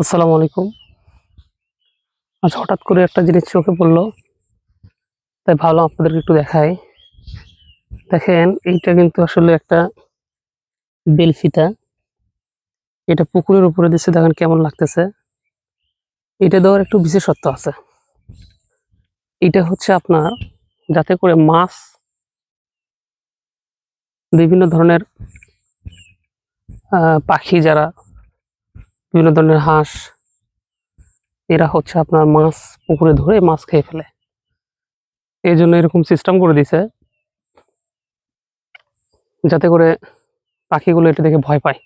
আসসালামু আলাইকুম। আজ হঠাৎ করে একটা জিনিস চোখে পড়ল। তাই ভাবলাম আপনাদেরকে একটু দেখাই। দেখেন, এইটা কিন্তু আসলে একটা বেলফিতা এটা পুকুরের উপরে দিচ্ছে দেখেন কেমন লাগতেছে। এটা দেওয়ার একটু বিশেষত্ব আছে। এটা হচ্ছে আপনার, যাতে করে মাছ বিভিন্ন ধরনের পাখি যারা বিভিন্ন ধরনের হাঁস, এরা হচ্ছে আপনার মাছ পুকুরে ধরে মাছ খেয়ে ফেলে। এই জন্য এরকম সিস্টেম করে দিছে, যাতে করে পাখিগুলো এটা দেখে ভয় পায়।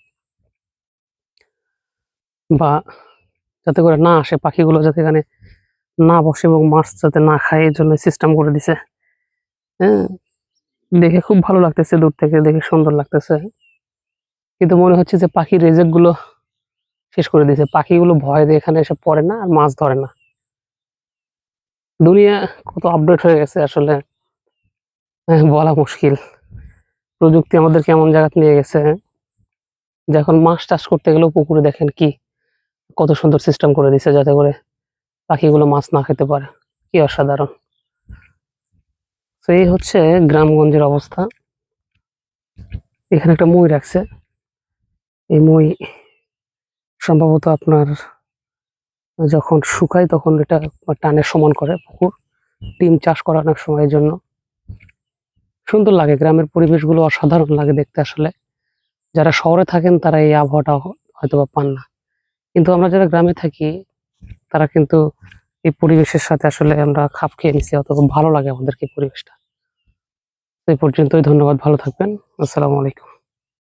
বা যাতে করে না আসে, পাখিগুলো যাতে এখানে না বসে এবং মাছ যাতে না খায়, এই জন্য সিস্টেম করে দিছে। হ্যাঁ দেখে খুব ভালো লাগতেছে দূর থেকে, দেখে সুন্দর লাগতেছে। কিন্তু মনে হচ্ছে যে পাখির রেজেক্টগুলো শেষ করে দিয়েছে। পাখিগুলো ভয় দিয়ে এখানে এসে পড়ে না আর মাছ ধরে না। দুনিয়া কত আপডেট হয়ে গেছে আসলে। হ্যাঁ, বলা মুশকিল। প্রযুক্তি আমাদের কেমন জায়গাতে নিয়ে গেছে। যে এখন মাছ চাষ করতে গেলেও পুকুরে দেখেন কি কত সুন্দর সিস্টেম করে দিছে যাতে করে পাখিগুলো মাছ না খেতে পারে। কি অসাধারণ। তো এই হচ্ছে গ্রামগঞ্জের অবস্থা। এখানে একটা মই রাখছে। এই মই সম্ভবত আপনার, যখন শুকায় তখন এটা টানে সমান করে পুকুর। ডিম চাষ করানোর সময়ের জন্য। সুন্দর লাগে, গ্রামের পরিবেশগুলো অসাধারণ লাগে দেখতে আসলে। যারা শহরে থাকেন তারা এই আবহাওয়াটা হয়তো বা পান না। কিন্তু আমরা যারা গ্রামে থাকি, তারা কিন্তু এই পরিবেশের সাথে আসলে আমরা খাপ খেয়ে নিছি অত ভালো লাগে আমাদেরকে পরিবেশটা। এই পর্যন্তই, ধন্যবাদ, ভালো থাকবেন। আসসালামু আলাইকুম।